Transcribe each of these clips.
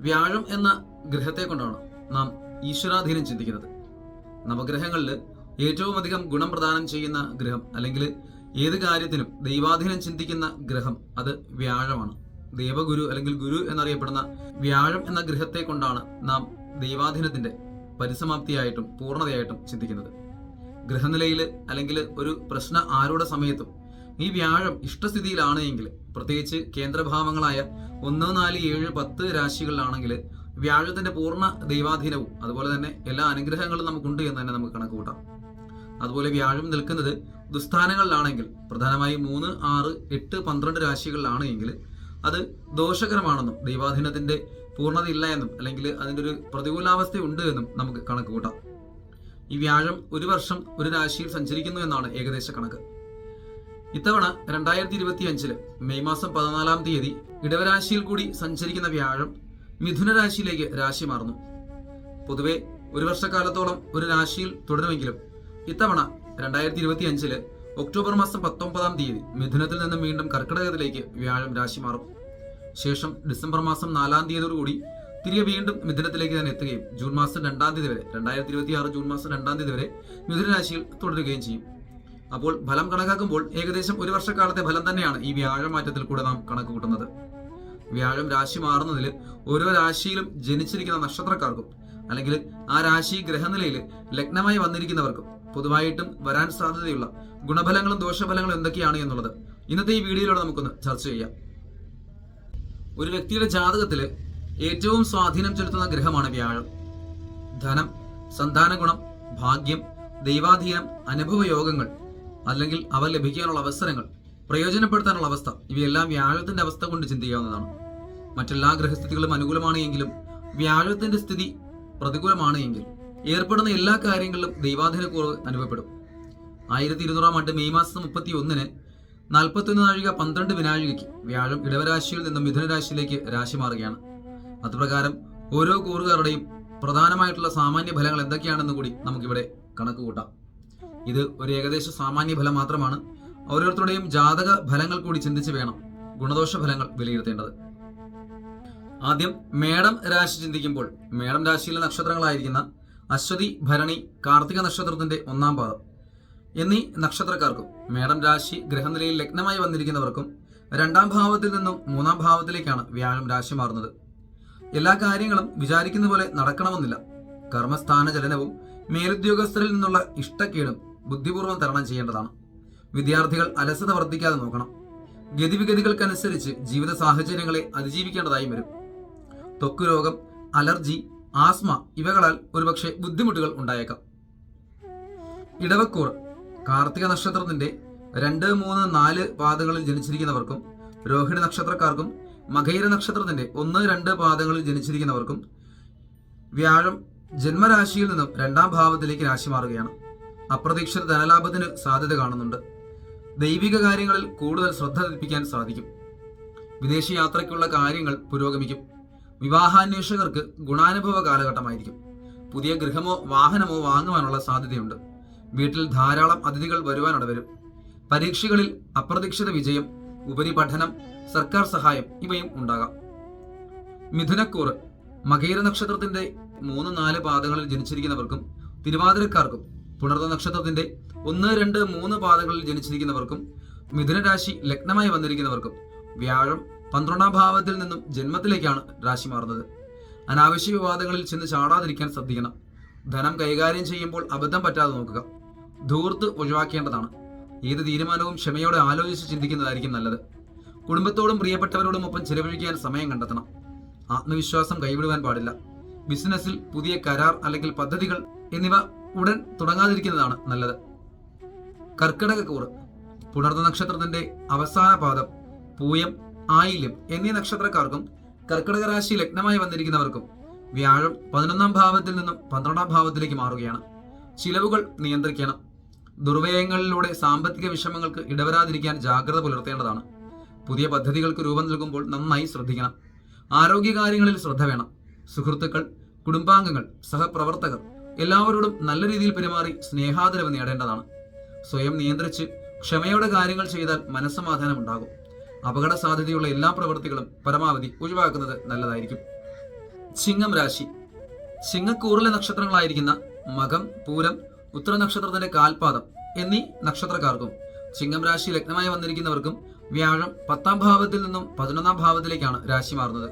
വ്യാഴം എന്ന ഗ്രഹത്തെ കൊണ്ടാണ് നാം ഈശ്വരാധീനം ചിന്തിക്കുന്നത്. നവഗ്രഹങ്ങളിൽ ഏറ്റവും അധികം ഗുണം പ്രദാനം ചെയ്യുന്ന ഗ്രഹം അല്ലെങ്കിൽ ഏത് കാര്യത്തിനും ദൈവാധീനം ചിന്തിക്കുന്ന ഗ്രഹം അത് വ്യാഴമാണ്. ദേവഗുരു അല്ലെങ്കിൽ ഗുരു എന്നറിയപ്പെടുന്ന വ്യാഴം എന്ന ഗ്രഹത്തെ കൊണ്ടാണ് നാം ദൈവാധീനത്തിന്റെ പരിസമാപ്തിയായിട്ടും പൂർണതയായിട്ടും ചിന്തിക്കുന്നത്. ഗ്രഹനിലയിൽ അല്ലെങ്കിൽ ഒരു പ്രശ്ന ആരുടെ സമയത്തും ഈ വ്യാഴം ഇഷ്ടസ്ഥിതിയിലാണ് എങ്കിൽ പ്രത്യേകിച്ച് കേന്ദ്രഭാവങ്ങളായ ഒന്ന് നാല് ഏഴ് പത്ത് രാശികളിലാണെങ്കിൽ വ്യാഴത്തിന്റെ പൂർണ ദൈവാധീനവും അതുപോലെ തന്നെ എല്ലാ അനുഗ്രഹങ്ങളും നമുക്കുണ്ട് എന്ന് തന്നെ നമുക്ക് കണക്ക് കൂട്ടാം. അതുപോലെ വ്യാഴം നിൽക്കുന്നത് ദുസ്ഥാനങ്ങളിലാണെങ്കിൽ പ്രധാനമായും മൂന്ന് ആറ് എട്ട് പന്ത്രണ്ട് രാശികളിലാണ് എങ്കിൽ അത് ദോഷകരമാണെന്നും ദൈവാധീനത്തിന്റെ പൂർണത ഇല്ല എന്നും അല്ലെങ്കിൽ അതിന്റെ ഒരു പ്രതികൂലാവസ്ഥ ഉണ്ട് എന്നും നമുക്ക് കണക്ക് കൂട്ടാം. ഈ വ്യാഴം ഒരു വർഷം ഒരു രാശിയിൽ സഞ്ചരിക്കുന്നു എന്നാണ് ഏകദേശ കണക്ക്. ഇത്തവണ രണ്ടായിരത്തി ഇരുപത്തി അഞ്ചിൽ മെയ് മാസം പതിനാലാം തീയതി ഇടവരാശിയിൽ കൂടി സഞ്ചരിക്കുന്ന വ്യാഴം മിഥുന രാശിയിലേക്ക് രാശി മാറുന്നു. പൊതുവെ ഒരു വർഷക്കാലത്തോളം ഒരു രാശിയിൽ തുടരുമെങ്കിലും ഇത്തവണ രണ്ടായിരത്തി ഇരുപത്തി അഞ്ചിൽ ഒക്ടോബർ മാസം പത്തൊമ്പതാം തീയതി മിഥുനത്തിൽ നിന്നും വീണ്ടും കർക്കിടകത്തിലേക്ക് വ്യാഴം രാശി മാറും. ശേഷം ഡിസംബർ മാസം നാലാം തീയതിയോടുകൂടി തിരികെ വീണ്ടും മിഥുനത്തിലേക്ക് തന്നെ എത്തുകയും ജൂൺ മാസം രണ്ടാം തീയതി വരെ രണ്ടായിരത്തി ഇരുപത്തി ആറ് ജൂൺ മാസം രണ്ടാം തീയതി വരെ മിഥുനരാശിയിൽ തുടരുകയും ചെയ്യും. അപ്പോൾ ഫലം കണക്കാക്കുമ്പോൾ ഏകദേശം ഒരു വർഷക്കാലത്തെ ഫലം തന്നെയാണ് ഈ വ്യാഴമാറ്റത്തിൽ കൂടെ നാം കണക്ക് കൂട്ടുന്നത്. വ്യാഴം രാശി മാറുന്നതിൽ ഓരോ രാശിയിലും ജനിച്ചിരിക്കുന്ന നക്ഷത്രക്കാർക്കും അല്ലെങ്കിൽ ആ രാശി ഗ്രഹനിലയിൽ ലഗ്നമായി വന്നിരിക്കുന്നവർക്കും പൊതുവായിട്ടും വരാൻ സാധ്യതയുള്ള ഗുണഫലങ്ങളും ദോഷഫലങ്ങളും എന്തൊക്കെയാണ് എന്നുള്ളത് ഇന്നത്തെ ഈ വീഡിയോയിലൂടെ നമുക്കൊന്ന് ചർച്ച ചെയ്യാം. ഒരു വ്യക്തിയുടെ ജാതകത്തിൽ ഏറ്റവും സ്വാധീനം ചെലുത്തുന്ന ഗ്രഹമാണ് വ്യാഴം. ധനം സന്താന ഗുണം ഭാഗ്യം ദൈവാധീനം അനുഭവ യോഗങ്ങൾ അല്ലെങ്കിൽ അവ ലഭിക്കാനുള്ള അവസരങ്ങൾ പ്രയോജനപ്പെടുത്താനുള്ള അവസ്ഥ ഇവയെല്ലാം വ്യാഴത്തിന്റെ അവസ്ഥ കൊണ്ട് ചിന്തിക്കാവുന്നതാണ്. മറ്റെല്ലാ ഗ്രഹസ്ഥിതികളും അനുകൂലമാണ് എങ്കിലും വ്യാഴത്തിന്റെ സ്ഥിതി പ്രതികൂലമാണ് എങ്കിൽ ഏർപ്പെടുന്ന എല്ലാ കാര്യങ്ങളിലും ദൈവാധീനക്കുറവ് അനുഭവപ്പെടും. ആയിരത്തി ഇരുന്നൂറാം ആണ്ട് മെയ് മാസം മുപ്പത്തി ഒന്നിന് നാൽപ്പത്തൊന്ന് നാഴിക പന്ത്രണ്ട് വിനാഴികയ്ക്ക് വ്യാഴം ഇടവരാശിയിൽ നിന്നും മിഥുനരാശിയിലേക്ക് രാശി മാറുകയാണ്. അതുപ്രകാരം ഓരോ കൂറുകാരുടെയും പ്രധാനമായിട്ടുള്ള സാമാന്യ ഫലങ്ങൾ എന്തൊക്കെയാണെന്ന് കൂടി നമുക്കിവിടെ കണക്ക് കൂട്ടാം ഇത് ഒരു ഏകദേശ സാമാന്യ ഫലം മാത്രമാണ്. ഓരോരുത്തരുടെയും ജാതക ഫലങ്ങൾ കൂടി ചിന്തിച്ച് വേണം ഗുണദോഷ ഫലങ്ങൾ വിലയിരുത്തേണ്ടത്. ആദ്യം മേടം രാശി ചിന്തിക്കുമ്പോൾ മേടം രാശിയിലെ നക്ഷത്രങ്ങളായിരിക്കുന്ന അശ്വതി ഭരണി കാർത്തിക നക്ഷത്രത്തിന്റെ ഒന്നാം പാദം. എന്നീ നക്ഷത്രക്കാർക്കും മേടം രാശി ഗ്രഹനിലയിൽ ലഗ്നമായി വന്നിരിക്കുന്നവർക്കും രണ്ടാം ഭാവത്തിൽ നിന്നും മൂന്നാം ഭാവത്തിലേക്കാണ് വ്യാഴം രാശി മാറുന്നത്. എല്ലാ കാര്യങ്ങളും വിചാരിക്കുന്ന പോലെ നടക്കണമെന്നില്ല. കർമ്മസ്ഥാന ചലനവും മേലുദ്യോഗസ്ഥരിൽ നിന്നുള്ള ഇഷ്ടക്കേടും ബുദ്ധിപൂർവം തരണം ചെയ്യേണ്ടതാണ്. വിദ്യാർത്ഥികൾ അലസത വർദ്ധിക്കാതെ നോക്കണം. ഗതിവിഗതികൾക്കനുസരിച്ച് ജീവിത സാഹചര്യങ്ങളെ അതിജീവിക്കേണ്ടതായും വരും. ത്വക്ക് രോഗം അലർജി ആസ്മ ഇവകളാൽ ഒരുപക്ഷെ ബുദ്ധിമുട്ടുകൾ ഉണ്ടായേക്കാം. ഇടവക്കൂർ കാർത്തിക നക്ഷത്രത്തിന്റെ രണ്ട് മൂന്ന് നാല് പാദങ്ങളിൽ ജനിച്ചിരിക്കുന്നവർക്കും രോഹിണി നക്ഷത്രക്കാർക്കും മകൈര നക്ഷത്രത്തിന്റെ ഒന്ന് രണ്ട് പാദങ്ങളിൽ ജനിച്ചിരിക്കുന്നവർക്കും വ്യാഴം ജന്മരാശിയിൽ നിന്നും രണ്ടാം ഭാവത്തിലേക്ക് രാശി മാറുകയാണ്. അപ്രതീക്ഷിത ധനലാഭത്തിന് സാധ്യത കാണുന്നുണ്ട്. ദൈവിക കാര്യങ്ങളിൽ കൂടുതൽ ശ്രദ്ധ പതിപ്പിക്കാൻ സാധിക്കും. വിദേശ യാത്രയ്ക്കുള്ള കാര്യങ്ങൾ പുരോഗമിക്കും. വിവാഹാന്വേഷകർക്ക് ഗുണാനുഭവ കാലഘട്ടമായിരിക്കും. പുതിയ ഗൃഹമോ വാഹനമോ വാങ്ങുവാനുള്ള സാധ്യതയുണ്ട്. വീട്ടിൽ ധാരാളം അതിഥികൾ വരുവാനിടവരും പരീക്ഷകളിൽ അപ്രതീക്ഷിത വിജയം ഉപരിപഠനം സർക്കാർ സഹായം ഇവയും ഉണ്ടാകാം. മിഥുനക്കൂറ് മകീര നക്ഷത്രത്തിന്റെ മൂന്ന് നാല് പാദങ്ങളിൽ ജനിച്ചിരിക്കുന്നവർക്കും തിരുവാതിരക്കാർക്കും പുണർന്ന നക്ഷത്രത്തിന്റെ ഒന്ന് രണ്ട് മൂന്ന് പാദങ്ങളിൽ ജനിച്ചിരിക്കുന്നവർക്കും മിഥുനരാശി ലഗ്നമായി വന്നിരിക്കുന്നവർക്കും വ്യാഴം പന്ത്രണ്ടാം ഭാവത്തിൽ നിന്നും ജന്മത്തിലേക്കാണ് രാശി മാറുന്നത്. അനാവശ്യ വിവാദങ്ങളിൽ ചെന്ന് ചാടാതിരിക്കാൻ ശ്രദ്ധിക്കണം. ധനം കൈകാര്യം ചെയ്യുമ്പോൾ അബദ്ധം പറ്റാതെ നോക്കുക. ധൂർത്ത് ഒഴിവാക്കേണ്ടതാണ്. ഏത് തീരുമാനവും ക്ഷമയോടെ ആലോചിച്ച് ചിന്തിക്കുന്നതായിരിക്കും നല്ലത്. കുടുംബത്തോടും പ്രിയപ്പെട്ടവരോടും ഒപ്പം ചിലവഴിക്കാൻ സമയം കണ്ടെത്തണം. ആത്മവിശ്വാസം കൈവിടുവാൻ പാടില്ല. ബിസിനസ്സിൽ പുതിയ കരാർ അല്ലെങ്കിൽ പദ്ധതികൾ എന്നിവ ഉടൻ തുടങ്ങാതിരിക്കുന്നതാണ് നല്ലത്. കർക്കിടക കൂറ് പുണർന്ന നക്ഷത്രത്തിന്റെ അവസാന പാദം പൂയം ആയില്യം എന്നീ നക്ഷത്രക്കാർക്കും കർക്കിടക രാശി ലഗ്നമായി വന്നിരിക്കുന്നവർക്കും വ്യാഴം പതിനൊന്നാം ഭാവത്തിൽ നിന്നും പന്ത്രണ്ടാം ഭാവത്തിലേക്ക് മാറുകയാണ്. ചിലവുകൾ നിയന്ത്രിക്കണം. ദുർവ്യയങ്ങളിലൂടെ സാമ്പത്തിക വിഷമങ്ങൾക്ക് ഇടവരാതിരിക്കാൻ ജാഗ്രത പുലർത്തേണ്ടതാണ്. പുതിയ പദ്ധതികൾക്ക് രൂപം നൽകുമ്പോൾ നന്നായി ശ്രദ്ധിക്കണം. ആരോഗ്യകാര്യങ്ങളിൽ ശ്രദ്ധ വേണം. സുഹൃത്തുക്കൾ കുടുംബാംഗങ്ങൾ സഹപ്രവർത്തകർ എല്ലാവരോടും നല്ല രീതിയിൽ പെരുമാറി സ്നേഹാദരവ് നേടേണ്ടതാണ്. സ്വയം നിയന്ത്രിച്ച് ക്ഷമയോടെ കാര്യങ്ങൾ ചെയ്താൽ മനസ്സമാധാനം ഉണ്ടാകും. അപകട സാധ്യതയുള്ള എല്ലാ പ്രവൃത്തികളും പരമാവധി ഒഴിവാക്കുന്നത് നല്ലതായിരിക്കും. ചിങ്ങം രാശി. ചിങ്ങക്കൂറിലെ നക്ഷത്രങ്ങളായിരിക്കുന്ന മകം പൂരം ഉത്തര നക്ഷത്രത്തിന്റെ കാൽപാദം എന്നീ നക്ഷത്രക്കാർക്കും ചിങ്ങം രാശി ലഗ്നമായി വന്നിരിക്കുന്നവർക്കും വ്യാഴം പത്താം ഭാവത്തിൽ നിന്നും പതിനൊന്നാം ഭാവത്തിലേക്കാണ് രാശി മാറുന്നത്.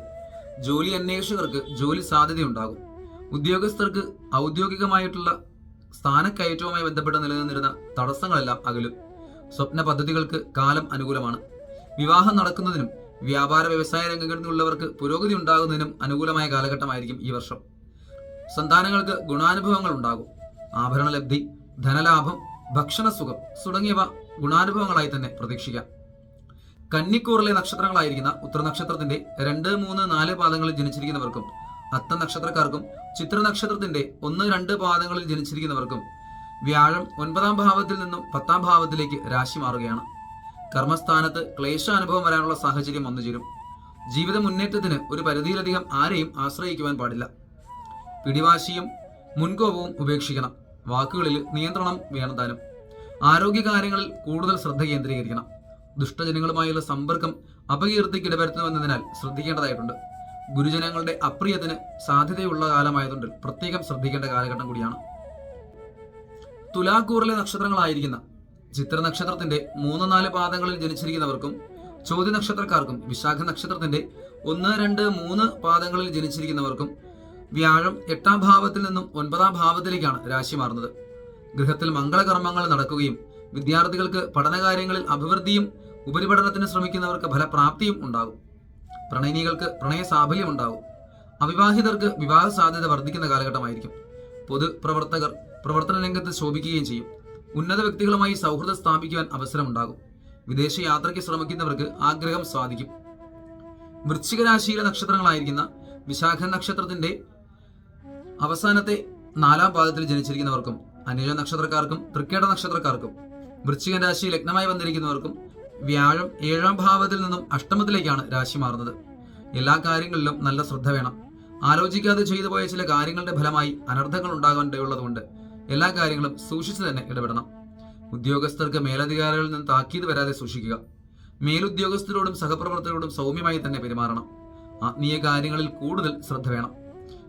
ജോലി അന്വേഷകർക്ക് ജോലി സാധ്യതയുണ്ടാകും. ഉദ്യോഗസ്ഥർക്ക് ഔദ്യോഗികമായിട്ടുള്ള സ്ഥാനക്കയറ്റവുമായി ബന്ധപ്പെട്ട് നിലനിന്നിരുന്ന തടസ്സങ്ങളെല്ലാം അകലും. സ്വപ്ന പദ്ധതികൾക്ക് കാലം അനുകൂലമാണ്. വിവാഹം നടക്കുന്നതിനും വ്യാപാര വ്യവസായ രംഗങ്ങളിൽ നിന്നുള്ളവർക്ക് പുരോഗതി ഉണ്ടാകുന്നതിനും അനുകൂലമായ കാലഘട്ടമായിരിക്കും ഈ വർഷം. സന്താനങ്ങൾക്ക് ഗുണാനുഭവങ്ങൾ ഉണ്ടാകും. ആഭരണലബ്ധി ധനലാഭം ഭക്ഷണസുഖം തുടങ്ങിയവ ഗുണാനുഭവങ്ങളായി തന്നെ പ്രതീക്ഷിക്കാം. കന്നിക്കൂറിലെ നക്ഷത്രങ്ങളായിരിക്കുന്ന ഉത്തരനക്ഷത്രത്തിന്റെ രണ്ട് മൂന്ന് നാല് പാദങ്ങളിൽ ജനിച്ചിരിക്കുന്നവർക്കും അത്ത നക്ഷത്രക്കാർക്കും ചിത്ര നക്ഷത്രത്തിന്റെ ഒന്ന് രണ്ട് പാദങ്ങളിൽ ജനിച്ചിരിക്കുന്നവർക്കും വ്യാഴം ഒൻപതാം ഭാവത്തിൽ നിന്നും പത്താം ഭാവത്തിലേക്ക് രാശി മാറുകയാണ്. കർമ്മസ്ഥാനത്ത് ക്ലേശ അനുഭവം വരാനുള്ള സാഹചര്യം വന്നു ചേരും. ജീവിത മുന്നേറ്റത്തിന് ഒരു പരിധിയിലധികം ആരെയും ആശ്രയിക്കുവാൻ പാടില്ല. പിടിവാശിയും മുൻകോപവും ഉപേക്ഷിക്കണം. വാക്കുകളിൽ നിയന്ത്രണം വേണം ആരോഗ്യകാര്യങ്ങളിൽ കൂടുതൽ ശ്രദ്ധ കേന്ദ്രീകരിക്കണം. ദുഷ്ടജനങ്ങളുമായുള്ള സമ്പർക്കം അപകീർത്തിക്ക് ഇടവരുത്തുമെന്നതിനാൽ ശ്രദ്ധിക്കേണ്ടതായിട്ടുണ്ട്. ഗുരുജനങ്ങളുടെ അപ്രിയത്തിന് സാധ്യതയുള്ള കാലമായതുകൊണ്ട് പ്രത്യേകം ശ്രദ്ധിക്കേണ്ട കാലഘട്ടം കൂടിയാണ്. തുലാക്കൂറിലെ നക്ഷത്രങ്ങളായിരിക്കുന്ന ചിത്ര നക്ഷത്രത്തിന്റെ മൂന്ന് നാല് പാദങ്ങളിൽ ജനിച്ചിരിക്കുന്നവർക്കും ചോദ്യ നക്ഷത്രക്കാർക്കും വിശാഖ നക്ഷത്രത്തിന്റെ ഒന്ന് രണ്ട് മൂന്ന് പാദങ്ങളിൽ ജനിച്ചിരിക്കുന്നവർക്കും വ്യാഴം എട്ടാം ഭാവത്തിൽ നിന്നും ഒൻപതാം ഭാവത്തിലേക്കാണ് രാശി മാറുന്നത്. ഗൃഹത്തിൽ മംഗളകർമ്മങ്ങൾ നടക്കുകയും വിദ്യാർത്ഥികൾക്ക് പഠനകാര്യങ്ങളിൽ അഭിവൃദ്ധിയും ഉപരിപഠനത്തിന് ശ്രമിക്കുന്നവർക്ക് ഫലപ്രാപ്തിയും ഉണ്ടാകും. പ്രണയിനികൾക്ക് പ്രണയ സാഫല്യം ഉണ്ടാവും അവിവാഹിതർക്ക് വിവാഹ സാധ്യത വർദ്ധിക്കുന്ന കാലഘട്ടമായിരിക്കും. പൊതു പ്രവർത്തകർ പ്രവർത്തന രംഗത്ത് ശോഭിക്കുകയും ചെയ്യും. ഉന്നത വ്യക്തികളുമായി സൗഹൃദം സ്ഥാപിക്കുവാൻ അവസരമുണ്ടാകും. വിദേശ യാത്രയ്ക്ക് ശ്രമിക്കുന്നവർക്ക് ആഗ്രഹം സാധിക്കും വൃശ്ചിക രാശിയിലെ നക്ഷത്രങ്ങളായിരിക്കുന്ന വിശാഖ നക്ഷത്രത്തിന്റെ അവസാനത്തെ നാലാം പാദത്തിൽ ജനിച്ചിരിക്കുന്നവർക്കും അനിഴ നക്ഷത്രക്കാർക്കും തൃക്കേട നക്ഷത്രക്കാർക്കും വൃശ്ചിക രാശി ലഗ്നമായി വന്നിരിക്കുന്നവർക്കും വ്യാഴം ഏഴാം ഭാവത്തിൽ നിന്നും അഷ്ടമത്തിലേക്കാണ് രാശി മാറുന്നത്. എല്ലാ കാര്യങ്ങളിലും നല്ല ശ്രദ്ധ വേണം. ആലോചിക്കാതെ ചെയ്തു പോയ ചില കാര്യങ്ങളുടെ ഫലമായി അനർത്ഥങ്ങൾ ഉണ്ടാകേണ്ടതുകൊണ്ട് എല്ലാ കാര്യങ്ങളും സൂക്ഷിച്ചു തന്നെ ഇടപെടണം. ഉദ്യോഗസ്ഥർക്ക് മേലധികാരികളിൽ നിന്ന് താക്കീത് വരാതെ സൂക്ഷിക്കുക. മേലുദ്യോഗസ്ഥരോടും സഹപ്രവർത്തകരോടും സൗമ്യമായി തന്നെ പെരുമാറണം. ആത്മീയ കാര്യങ്ങളിൽ കൂടുതൽ ശ്രദ്ധ വേണം.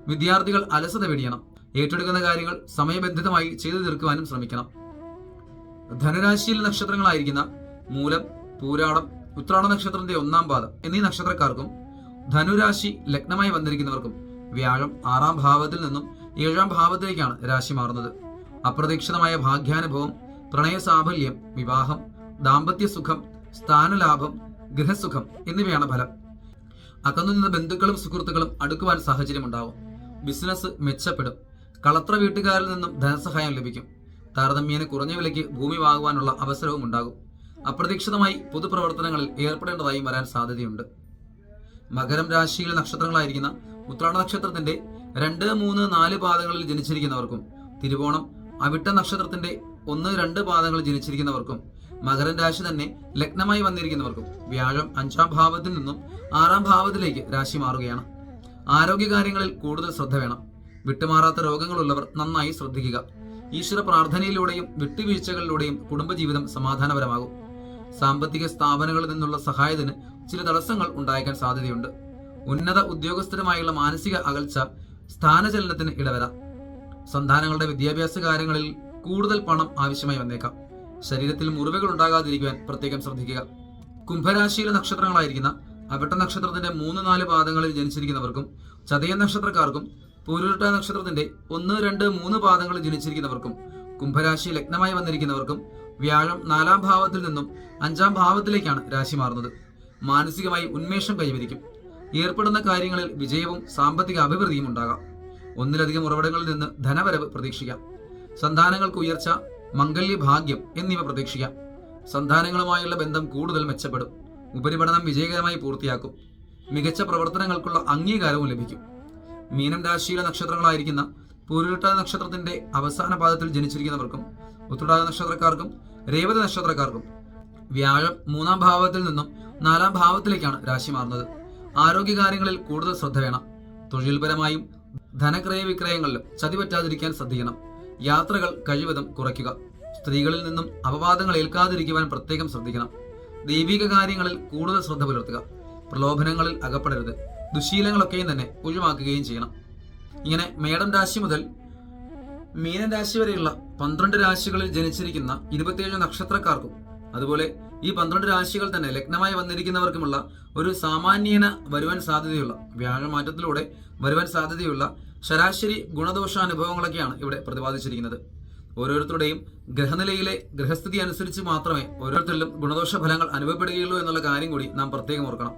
വിദ്യാർത്ഥികൾ അലസത വെടിയണം. ഏറ്റെടുക്കുന്ന കാര്യങ്ങൾ സമയബന്ധിതമായി ചെയ്തു തീർക്കുവാനും ശ്രമിക്കണം. ധനുരാശിയിൽ നക്ഷത്രങ്ങളായിരിക്കുന്ന മൂലം പൂരാടം ഉത്രാട നക്ഷത്രത്തിന്റെ ഒന്നാം പാദം എന്നീ നക്ഷത്രക്കാർക്കും ധനുരാശി ലഗ്നമായി വന്നിരിക്കുന്നവർക്കും വ്യാഴം ആറാം ഭാവത്തിൽ നിന്നും ഏഴാം ഭാവത്തിലേക്കാണ് രാശി മാറുന്നത്. അപ്രതീക്ഷിതമായ ഭാഗ്യാനുഭവം പ്രണയ സാഫല്യം വിവാഹം ദാമ്പത്യ സുഖം സ്ഥാനലാഭം ഗൃഹസുഖം എന്നിവയാണ് ഫലം. അകന്നു അകന്നുനിന്ന ബന്ധുക്കളും സുഹൃത്തുക്കളും അടുക്കുവാൻ സാഹചര്യമുണ്ടാവും. ബിസിനസ് മെച്ചപ്പെടും. കളത്ര വീട്ടുകാരിൽ നിന്നും ധനസഹായം ലഭിക്കും. താരതമ്യേന കുറഞ്ഞ വിലയ്ക്ക് ഭൂമി വാങ്ങുവാനുള്ള അവസരവും ഉണ്ടാകും. അപ്രതീക്ഷിതമായി പൊതുപ്രവർത്തനങ്ങളിൽ ഏർപ്പെടേണ്ടതായും വരാൻ സാധ്യതയുണ്ട്. മകരം രാശിയിലെ നക്ഷത്രങ്ങളായിരിക്കുന്ന ഉത്രാട നക്ഷത്രത്തിന്റെ രണ്ട് മൂന്ന് നാല് പാദങ്ങളിൽ ജനിച്ചിരിക്കുന്നവർക്കും തിരുവോണം അവിട്ട നക്ഷത്രത്തിന്റെ ഒന്ന് രണ്ട് പാദങ്ങളിൽ ജനിച്ചിരിക്കുന്നവർക്കും മകരം രാശി തന്നെ ലഗ്നമായി വന്നിരിക്കുന്നവർക്കും വ്യാഴം അഞ്ചാം ഭാവത്തിൽ നിന്നും ആറാം ഭാവത്തിലേക്ക് രാശി മാറുകയാണ്. ആരോഗ്യകാര്യങ്ങളിൽ കൂടുതൽ ശ്രദ്ധ വേണം. വിട്ടുമാറാത്ത രോഗങ്ങളുള്ളവർ നന്നായി ശ്രദ്ധിക്കുക. ഈശ്വര പ്രാർത്ഥനയിലൂടെയും വിട്ടുവീഴ്ചകളിലൂടെയും കുടുംബജീവിതം സമാധാനപരമാകും. സാമ്പത്തിക സ്ഥാപനങ്ങളിൽ നിന്നുള്ള സഹായത്തിന് ചില തടസ്സങ്ങൾ ഉണ്ടായേക്കാൻ സാധ്യതയുണ്ട്. ഉന്നത ഉദ്യോഗസ്ഥരുമായുള്ള മാനസിക അകൽച്ച സ്ഥാനചലനത്തിന് ഇടവരാം. സന്താനങ്ങളുടെ വിദ്യാഭ്യാസ കാര്യങ്ങളിൽ കൂടുതൽ പണം ആവശ്യമായി വന്നേക്കാം. ശരീരത്തിൽ മുറിവുകൾ ഉണ്ടാകാതിരിക്കുവാൻ പ്രത്യേകം ശ്രദ്ധിക്കുക. കുംഭരാശിയിലെ നക്ഷത്രങ്ങളായിരിക്കുന്ന അവിട്ട നക്ഷത്രത്തിന്റെ മൂന്ന് നാല് പാദങ്ങളിൽ ജനിച്ചിരിക്കുന്നവർക്കും ചതയ നക്ഷത്രക്കാർക്കും പൂരുരുട്ട നക്ഷത്രത്തിന്റെ ഒന്ന് രണ്ട് മൂന്ന് പാദങ്ങളിൽ ജനിച്ചിരിക്കുന്നവർക്കും കുംഭരാശി ലഗ്നമായി വന്നിരിക്കുന്നവർക്കും വ്യാഴം നാലാം ഭാവത്തിൽ നിന്നും അഞ്ചാം ഭാവത്തിലേക്കാണ് രാശി മാറുന്നത്. മാനസികമായി ഉന്മേഷം കൈവരിക്കും. ഏർപ്പെടുന്ന കാര്യങ്ങളിൽ വിജയവും സാമ്പത്തിക അഭിവൃദ്ധിയും ഉണ്ടാകാം. ഒന്നിലധികം ഉറവിടങ്ങളിൽ നിന്ന് ധനവരവ് പ്രതീക്ഷിക്കാം. സന്താനങ്ങൾക്ക് ഉയർച്ച മംഗല്യ ഭാഗ്യം എന്നിവ പ്രതീക്ഷിക്കാം. സന്താനങ്ങളുമായുള്ള ബന്ധം കൂടുതൽ മെച്ചപ്പെടും. ഉപരിപഠനം വിജയകരമായി പൂർത്തിയാക്കും. മികച്ച പ്രവർത്തനങ്ങൾക്കുള്ള അംഗീകാരവും ലഭിക്കും. മീനം രാശിയിലെ നക്ഷത്രങ്ങളായിരിക്കുന്ന പൂരുരുട്ട നക്ഷത്രത്തിന്റെ അവസാന പാദത്തിൽ ജനിച്ചിരിക്കുന്നവർക്കും ഉത്രടാത നക്ഷത്രക്കാർക്കും രേവതി നക്ഷത്രക്കാർക്കും വ്യാഴം മൂന്നാം ഭാവത്തിൽ നിന്നും നാലാം ഭാവത്തിലേക്കാണ് രാശി മാറുന്നത്. ആരോഗ്യകാര്യങ്ങളിൽ കൂടുതൽ ശ്രദ്ധ വേണം. തൊഴിൽപരമായും ധനക്രയ വിക്രയങ്ങളിലും ചതി പറ്റാതിരിക്കാൻ ശ്രദ്ധിക്കണം. യാത്രകൾ കഴിവതും കുറയ്ക്കുക. സ്ത്രീകളിൽ നിന്നും അപവാദങ്ങൾ ഏൽക്കാതിരിക്കുവാൻ പ്രത്യേകം ശ്രദ്ധിക്കണം. ദൈവിക കാര്യങ്ങളിൽ കൂടുതൽ ശ്രദ്ധ പുലർത്തുക. പ്രലോഭനങ്ങളിൽ അകപ്പെടരുത്. ദുശീലങ്ങളൊക്കെയും തന്നെ ഒഴിവാക്കുകയും ചെയ്യണം. ഇങ്ങനെ മേടം രാശി മുതൽ മീനൻ രാശി വരെയുള്ള പന്ത്രണ്ട് രാശികളിൽ ജനിച്ചിരിക്കുന്ന ഇരുപത്തിയേഴ് നക്ഷത്രക്കാർക്കും അതുപോലെ ഈ പന്ത്രണ്ട് രാശികൾ തന്നെ ലഗ്നമായി വന്നിരിക്കുന്നവർക്കുമുള്ള ഒരു സാമാന്യേന വരുവാൻ സാധ്യതയുള്ള വ്യാഴമാറ്റത്തിലൂടെ വരുവാൻ സാധ്യതയുള്ള ശരാശരി ഗുണദോഷാനുഭവങ്ങളൊക്കെയാണ് ഇവിടെ പ്രതിപാദിച്ചിരിക്കുന്നത്. ഓരോരുത്തരുടെയും ഗ്രഹനിലയിലെ ഗ്രഹസ്ഥിതി അനുസരിച്ച് മാത്രമേ ഓരോരുത്തരിലും ഗുണദോഷ ഫലങ്ങൾ അനുഭവപ്പെടുകയുള്ളൂ എന്നുള്ള കാര്യം കൂടി നാം പ്രത്യേകം ഓർക്കണം.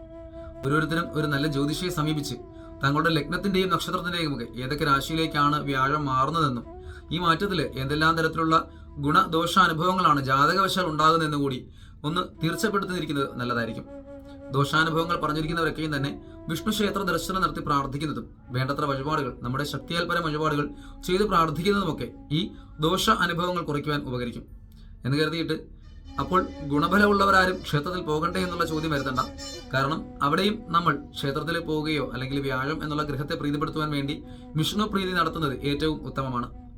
ഓരോരുത്തരും ഒരു നല്ല ജ്യോതിഷയെ സമീപിച്ച് തങ്ങളുടെ ലഗ്നത്തിന്റെയും നക്ഷത്രത്തിന്റെയും ഒക്കെ ഏതൊക്കെ രാശിയിലേക്കാണ് വ്യാഴം മാറുന്നതെന്നും ഈ മാറ്റത്തിൽ എന്തെല്ലാം തരത്തിലുള്ള ഗുണദോഷ അനുഭവങ്ങളാണ് ജാതകവശാൽ ഉണ്ടാകുന്നതെന്ന് കൂടി ഒന്ന് തീർച്ചപ്പെടുത്തിയിരിക്കുന്നത് നല്ലതായിരിക്കും. ദോഷാനുഭവങ്ങൾ പറഞ്ഞിരിക്കുന്നവരൊക്കെയും തന്നെ വിഷ്ണു ക്ഷേത്ര ദർശനം നടത്തി പ്രാർത്ഥിക്കുന്നതും വേണ്ടത്ര വഴിപാടുകൾ നമ്മുടെ ശക്തിയാൽപരം വഴിപാടുകൾ ചെയ്ത് പ്രാർത്ഥിക്കുന്നതുമൊക്കെ ഈ ദോഷ അനുഭവങ്ങൾ കുറയ്ക്കുവാൻ ഉപകരിക്കും. എന്ന് കരുതിയിട്ട് അപ്പോൾ ഗുണഫലമുള്ളവരാരും ക്ഷേത്രത്തിൽ പോകണ്ടേ എന്നുള്ള ചോദ്യം വരുത്തണ്ട. കാരണം അവിടെയും നമ്മൾ ക്ഷേത്രത്തിൽ പോവുകയോ അല്ലെങ്കിൽ വ്യാഴം എന്നുള്ള ഗ്രഹത്തെ പ്രീതിപ്പെടുത്തുവാൻ വേണ്ടി വിഷ്ണു പ്രീതി നടത്തുന്നത് ഏറ്റവും ഉത്തമമാണ്.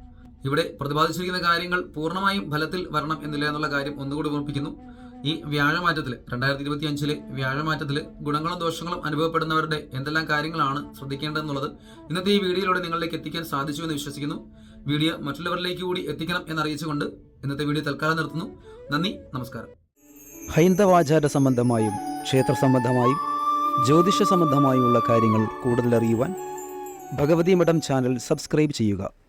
ഇവിടെ പ്രതിപാദിച്ചിരിക്കുന്ന കാര്യങ്ങൾ പൂർണമായും ഫലത്തിൽ വരണം എന്നില്ല എന്നുള്ള കാര്യം ഒന്നുകൂടി ഓർപ്പിക്കുന്നു ഈ വ്യാഴമാറ്റത്തിൽ രണ്ടായിരത്തി ഇരുപത്തി അഞ്ചിലെ വ്യാഴമാറ്റത്തിൽ ഗുണങ്ങളും ദോഷങ്ങളും അനുഭവപ്പെടുന്നവരുടെ എന്തെല്ലാം കാര്യങ്ങളാണ് ശ്രദ്ധിക്കേണ്ടതെന്നുള്ളത് ഇന്നത്തെ ഈ വീഡിയോയിലൂടെ നിങ്ങളിലേക്ക് എത്തിക്കാൻ സാധിച്ചു എന്ന് വിശ്വസിക്കുന്നു. വീഡിയോ മറ്റുള്ളവരിലേക്ക് കൂടി എത്തിക്കണം എന്നറിയിച്ചുകൊണ്ട് ഇന്നത്തെ വീഡിയോ തൽക്കാലം നിർത്തുന്നു. നന്ദി നമസ്കാരം. ഹൈന്ദവാചാര സംബന്ധമായും ക്ഷേത്ര സംബന്ധമായും ജ്യോതിഷ സംബന്ധമായുമുള്ള കാര്യങ്ങൾ കൂടുതൽ അറിയുവാൻ ഭഗവതി മഠം ചാനൽ സബ്സ്ക്രൈബ് ചെയ്യുക.